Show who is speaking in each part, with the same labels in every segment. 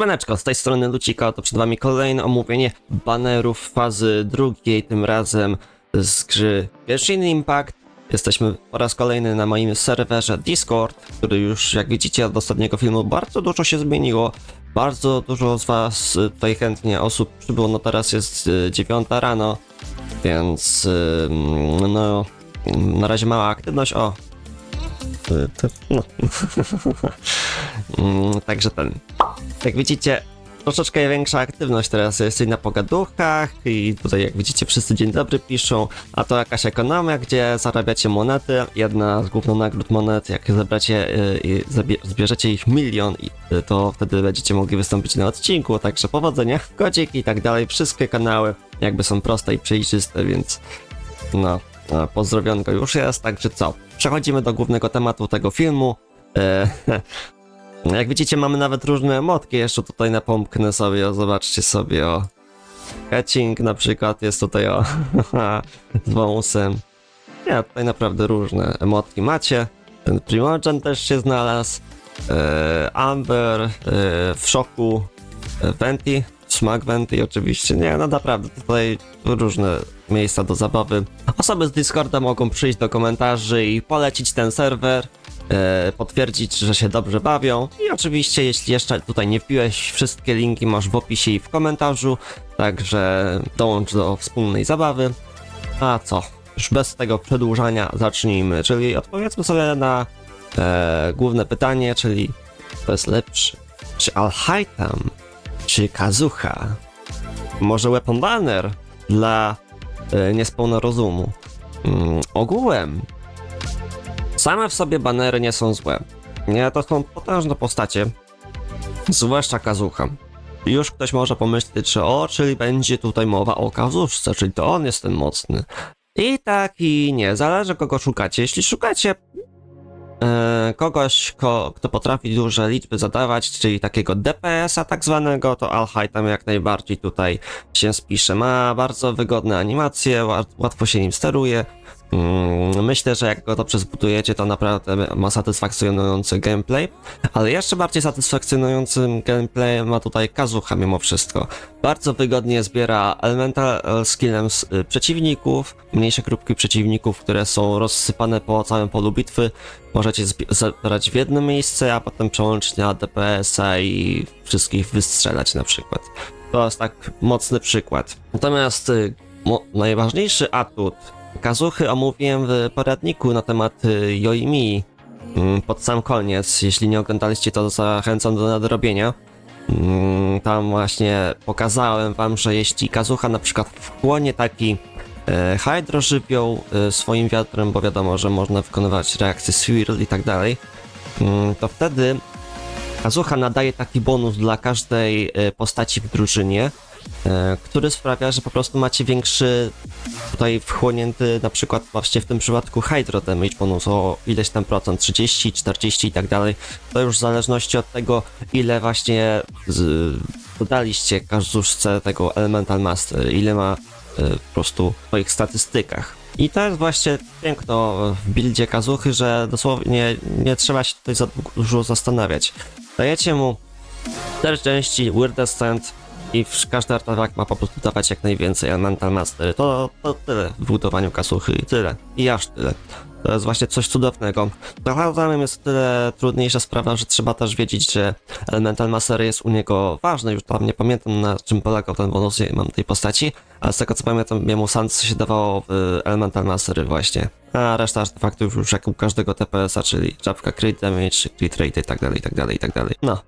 Speaker 1: Siemaneczko, z tej strony Lucika, to przed wami kolejne omówienie banerów fazy drugiej, tym razem z gry Genshin Impact. Jesteśmy po raz kolejny na moim serwerze Discord, który już, jak widzicie od ostatniego filmu, bardzo dużo się zmieniło. Bardzo dużo z was y, tutaj chętnie osób przybyło, no teraz jest y, 9 rano, więc y, no na razie mała aktywność, o. Y, No. Mm, Także ten. Jak widzicie, troszeczkę większa aktywność teraz jest i na pogaduchach i tutaj jak widzicie wszyscy dzień dobry piszą, a to jakaś ekonomia, gdzie zarabiacie monety, jedna z głównych nagród monet, jak zebracie y, i zbierzecie ich milion, y, to wtedy będziecie mogli wystąpić na odcinku, także powodzenia, kodzik i tak dalej, wszystkie kanały jakby są proste i przejrzyste, więc no, no pozdrowionko już jest, także co, przechodzimy do głównego tematu tego filmu, e, Jak widzicie, mamy nawet różne emotki. Jeszcze tutaj napomknę sobie, o, zobaczcie sobie, o. Catching na przykład jest tutaj, o, z wąsem. Nie, tutaj naprawdę różne emotki macie. Ten Primogen też się znalazł. E, Amber, e, w szoku. E, Venti, Smack Venti oczywiście. Nie, no naprawdę, tutaj różne miejsca do zabawy. Osoby z Discorda mogą przyjść do komentarzy i polecić ten serwer e, potwierdzić, że się dobrze bawią. I oczywiście, jeśli jeszcze tutaj nie wbiłeś, wszystkie linki masz w opisie i w komentarzu, także dołącz do wspólnej zabawy. A co? Już bez tego przedłużania zacznijmy, czyli odpowiedzmy sobie na e, główne pytanie, czyli kto jest lepszy? Czy Alhaitam, czy Kazucha? Może Weapon Banner dla niespełna rozumu? Mm, ogółem Same w sobie banery nie są złe. Nie, to są potężne postacie. Zwłaszcza Kazucha. Już ktoś może pomyśleć, że o, czyli będzie tutaj mowa o Kazuszce, czyli to on jest ten mocny. I tak i nie, zależy kogo szukacie. Jeśli szukacie e, kogoś, ko, kto potrafi duże liczby zadawać, czyli takiego DPS-a tak zwanego, to Alhaj tam jak najbardziej tutaj się spisze. Ma bardzo wygodne animacje, ła- łatwo się nim steruje. Mm, Myślę, że jak go dobrze zbudujecie, to naprawdę ma satysfakcjonujący gameplay, ale jeszcze bardziej satysfakcjonującym gameplay ma tutaj Kazuha mimo wszystko. Bardzo wygodnie zbiera elemental skillem y, przeciwników, mniejsze grupki przeciwników, które są rozsypane po całym polu bitwy. Możecie zebrać w jedno miejsce, a potem przełączyć na DPS-a i wszystkich wystrzelać na przykład. To jest tak mocny przykład. Natomiast y, najważniejszy atut Kazuchy omówiłem w poradniku na temat y, Yoimi mm, pod sam koniec. Jeśli nie oglądaliście, to zachęcam do nadrobienia. Mm, Tam właśnie pokazałem wam, że jeśli Kazucha na przykład wchłonie taki e, hydrożywioł e, swoim wiatrem, bo wiadomo, że można wykonywać reakcje swirl i tak dalej, mm, to wtedy Kazucha nadaje taki bonus dla każdej e, postaci w drużynie, który sprawia, że po prostu macie większy tutaj wchłonięty na przykład właśnie w tym przypadku Hydro Damage bonus o ileś tam procent, 30, 40 i tak dalej. To już w zależności od tego, ile właśnie z, dodaliście tego Elemental Master, ile ma e, po prostu w swoich statystykach. I to jest właśnie piękno w buildzie Kazuchy, że dosłownie nie trzeba się tutaj za dużo zastanawiać. Dajecie mu 4 części, Weirdest Stand i każdy artefakt ma po prostu dawać jak najwięcej Elemental Mastery. To, to tyle w budowaniu kasuchy tyle. I aż tyle. To jest właśnie coś cudownego. Hazardem jest tyle trudniejsza sprawa, że trzeba też wiedzieć, że Elemental Mastery jest u niego ważny. Już tam nie pamiętam na czym polegał ten bonus, nie mam tej postaci, ale z tego co pamiętam, jemu Sans się dawało w Elemental Mastery właśnie. A reszta artefaktów już jak u każdego TPS-a, czyli czapka crit damage, crit rate i tak dalej, i tak dalej, i tak dalej. No.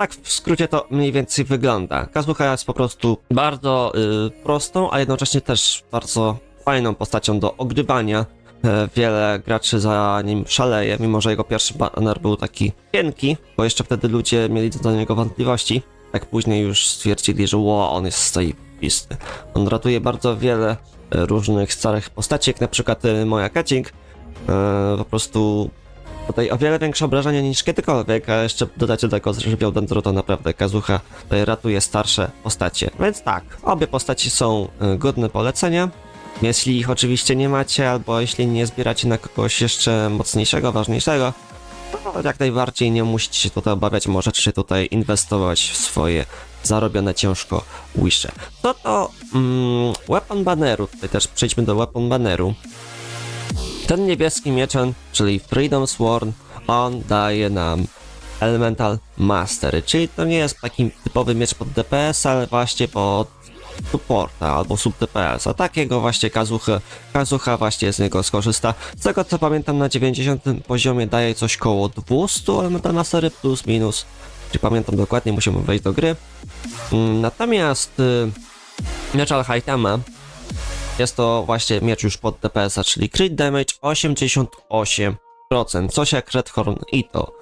Speaker 1: Tak w skrócie to mniej więcej wygląda. Kazuha jest po prostu bardzo y, prostą, a jednocześnie też bardzo fajną postacią do ogrywania. E, Wiele graczy za nim szaleje, mimo że jego pierwszy banner był taki cienki, bo jeszcze wtedy ludzie mieli do niego wątpliwości. Tak później już stwierdzili, że ło, on jest zajebisty. On ratuje bardzo wiele e, różnych starych postaci, jak na przykład e, moja Catching. E, po prostu Tutaj o wiele większe obrażenia niż kiedykolwiek, a jeszcze dodacie do tego żywioł dendro, to naprawdę Kazucha tutaj ratuje starsze postacie. Więc tak, obie postaci są y, godne polecenia. Jeśli ich oczywiście nie macie, albo jeśli nie zbieracie na kogoś jeszcze mocniejszego, ważniejszego, no, jak najbardziej nie musicie się tutaj obawiać, możecie tutaj inwestować w swoje zarobione ciężko wisze. To to mm, weapon banneru, tutaj też przejdźmy do weapon banneru. Ten niebieski mieczem, czyli Freedom Sworn, on daje nam Elemental Mastery, czyli to nie jest taki typowy miecz pod DPS, ale właśnie pod supporta albo sub DPS, a takiego właśnie Kazucha, Kazucha właśnie z niego skorzysta. Z tego co pamiętam na 90 poziomie daje coś koło 200 Elemental Mastery plus minus, czy pamiętam dokładnie, musimy wejść do gry. Mm, Natomiast y, miecz Alhaitama jest to właśnie miecz już pod DPS-a, czyli crit damage 88%, coś jak Red Horn Ito.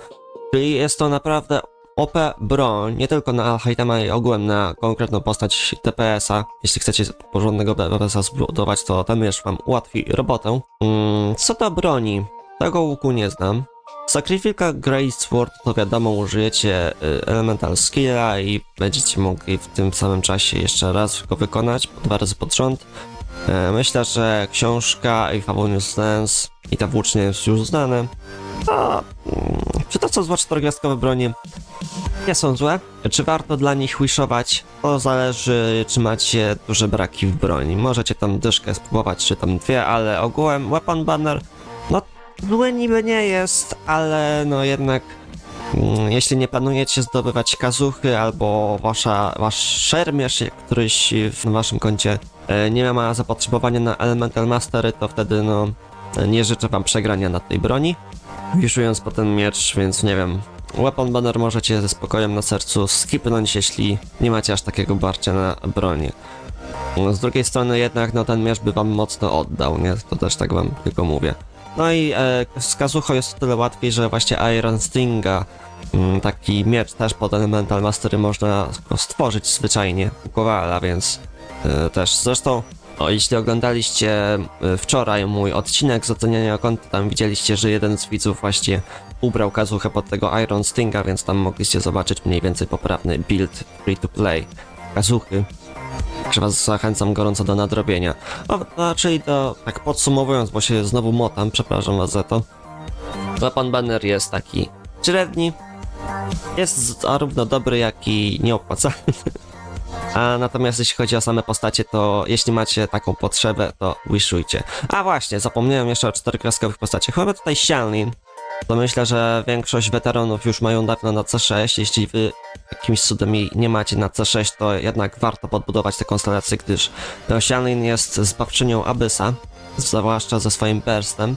Speaker 1: Czyli jest to naprawdę OP broń, nie tylko na Alhaitama i ogółem na konkretną postać DPS-a. Jeśli chcecie porządnego DPS-a zbudować, to ten miecz wam ułatwi robotę. Mm, co do broni? Tego łuku nie znam. Sacrifica Great Sword to wiadomo użyjecie y, Elemental Skilla i będziecie mogli w tym samym czasie jeszcze raz go wykonać, dwa razy pod rząd. E, Myślę, że książka i Fabulous Dance i ta włócznia jest już znane. To, mm, czy to są złe czterogwiazdkowe bronie? Nie są złe. Czy warto dla nich wishować? To zależy, czy macie duże braki w broni. Możecie tam dyszkę spróbować, czy tam dwie, ale ogółem Weapon Banner, no zły niby nie jest, ale no jednak mm, jeśli nie planujecie zdobywać kazuchy albo wasza, wasz szermierz, któryś w waszym koncie nie ma zapotrzebowania na Elemental Mastery, to wtedy no nie życzę wam przegrania na tej broni. Wiszując po ten miecz, więc nie wiem. Weapon Banner możecie ze spokojem na sercu skipnąć, jeśli nie macie aż takiego barcia na bronię. No, Z drugiej strony jednak no ten miecz by wam mocno oddał, nie? To też tak wam tylko mówię. No i e, jest o tyle łatwiej, że właśnie Iron Stinga, mm, taki miecz też pod Elemental Mastery można stworzyć zwyczajnie u Kowala, więc e, też zresztą o, jeśli oglądaliście e, wczoraj mój odcinek z oceniania konta, tam widzieliście, że jeden z widzów właśnie ubrał kazuchę pod tego Iron Stinga, więc tam mogliście zobaczyć mniej więcej poprawny build free to play kazuchy. Także was zachęcam gorąco do nadrobienia. No, czyli to, tak podsumowując, bo się znowu motam, przepraszam was za to. Weapon Banner jest taki średni, jest zarówno dobry, jak i nieopłacalny. A natomiast jeśli chodzi o same postacie, to jeśli macie taką potrzebę, to wishujcie. A właśnie, zapomniałem jeszcze o czterokreskowych postaciach. Mamy tutaj Xianlin. To myślę, że większość weteranów już mają dawno na C6. Jeśli wy jakimś cudem jej nie macie na C6, to jednak warto podbudować tę konstelację, gdyż Xianlin jest zbawczynią Abyssa, zwłaszcza ze swoim burstem.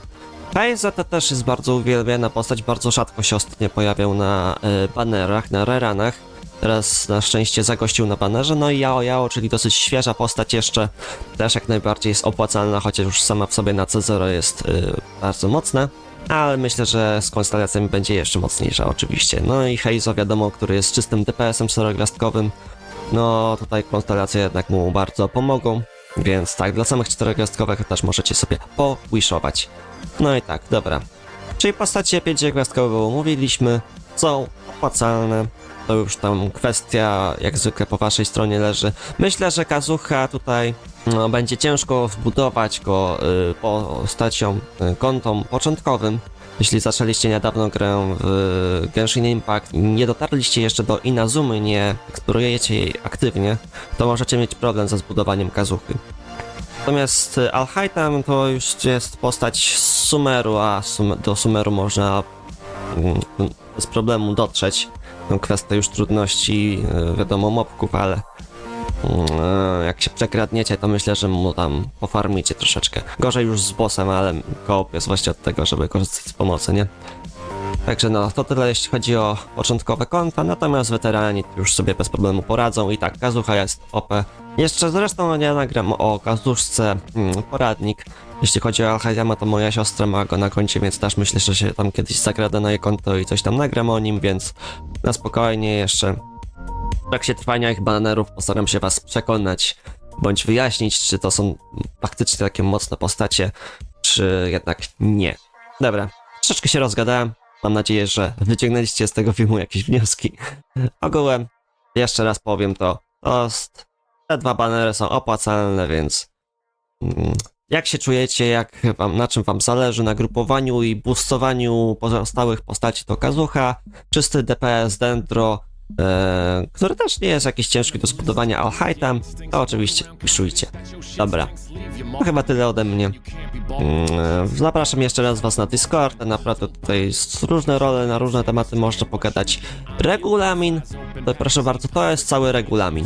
Speaker 1: To też jest bardzo uwielbiana postać, bardzo rzadko się ostatnio pojawiał na y, banerach, na reranach. Teraz na szczęście zagościł na banerze, no i Yao Yao, czyli dosyć świeża postać jeszcze, też jak najbardziej jest opłacalna, chociaż już sama w sobie na C0 jest y, bardzo mocna. Ale myślę, że z konstelacjami będzie jeszcze mocniejsza oczywiście. No i Heizo wiadomo, który jest czystym DPS-em czterogwiazdkowym. No tutaj konstelacje jednak mu bardzo pomogą. Więc tak, dla samych czterogwiazdkowych też możecie sobie powishować. No i tak, dobra. Czyli postacie pięciogwiazdkowe omówiliśmy, są opłacalne. To już tam kwestia, jak zwykle po waszej stronie leży. Myślę, że Kazucha tutaj no, będzie ciężko wbudować go y, postacią, y, kontą początkowym. Jeśli zaczęliście niedawno grę w Genshin Impact nie dotarliście jeszcze do Inazumy, nie eksplorujecie jej aktywnie, to możecie mieć problem ze zbudowaniem Kazuchy. Natomiast y, Alhaitam to już jest postać z Sumeru, a sum do Sumeru można bez problemu dotrzeć. Tą kwestię już trudności, y, wiadomo, mobków, ale mm, jak się przekradniecie, to myślę, że mu tam pofarmicie troszeczkę. Gorzej już z bossem, ale koop jest właśnie od tego, żeby korzystać z pomocy, nie? Także no, to tyle jeśli chodzi o początkowe konta, natomiast weterani już sobie bez problemu poradzą i tak, Kazucha jest OP. Jeszcze zresztą ja nagram o Kazuszce mm, poradnik. Jeśli chodzi o Alhajama, to moja siostra ma go na koncie, więc też myślę, że się tam kiedyś zagradę na jej konto i coś tam nagram o nim, więc na spokojnie jeszcze w trakcie trwania ich banerów postaram się was przekonać, bądź wyjaśnić, czy to są faktycznie takie mocne postacie, czy jednak nie. Dobra, troszeczkę się rozgadałem. Mam nadzieję, że wyciągnęliście z tego filmu jakieś wnioski. Ogółem, jeszcze raz powiem to, to te dwa banery są opłacalne, więc mm, jak się czujecie, jak wam, na czym wam zależy, na grupowaniu i boostowaniu pozostałych postaci to Kazucha, czysty DPS Dendro, e, który też nie jest jakiś ciężki do zbudowania Alhaitam, to oczywiście piszujcie. Dobra, to chyba tyle ode mnie. Mm, Zapraszam jeszcze raz Was na Discord. Naprawdę tutaj jest różne role, na różne tematy można pogadać. Regulamin, to proszę bardzo, to jest cały regulamin.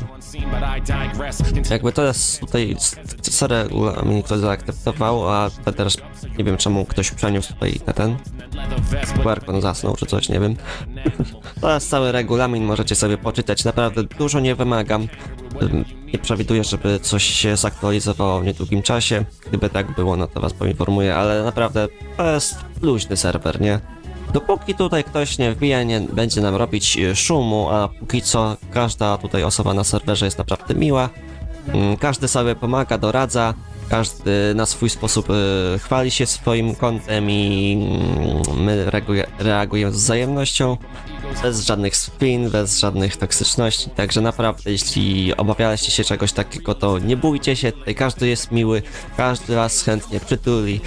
Speaker 1: Jakby to jest tutaj co regulamin ktoś zaakceptował, a teraz nie wiem czemu ktoś przeniósł tutaj na ten. Werkon zasnął czy coś, nie wiem. to jest cały regulamin, możecie sobie poczytać. Naprawdę dużo nie wymagam. Nie przewiduję, żeby coś się zaktualizowało w niedługim czasie. Gdyby tak było, no to was poinformuję, ale naprawdę to jest luźny serwer, nie? Dopóki tutaj ktoś nie wbija, nie będzie nam robić y, szumu, a póki co każda tutaj osoba na serwerze jest naprawdę miła. Mm, Każdy sobie pomaga, doradza, każdy na swój sposób y, chwali się swoim kontem i mm, my reaguje, reagujemy z wzajemnością. Bez żadnych spin, bez żadnych toksyczności, także naprawdę jeśli obawialiście się czegoś takiego, to nie bójcie się, tutaj każdy jest miły, każdy was chętnie przytuli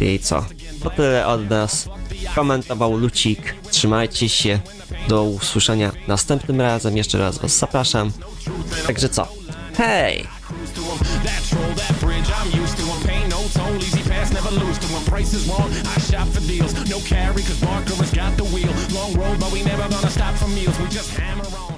Speaker 1: i co? To tyle od nas. Komentował Lucik, trzymajcie się, do usłyszenia następnym razem, jeszcze raz was zapraszam. Także co? Hej!
Speaker 2: That no wrong, I shop for deals. No carry, cause Barker has got the wheel. Long road, but we never gonna stop for meals. We just hammer on.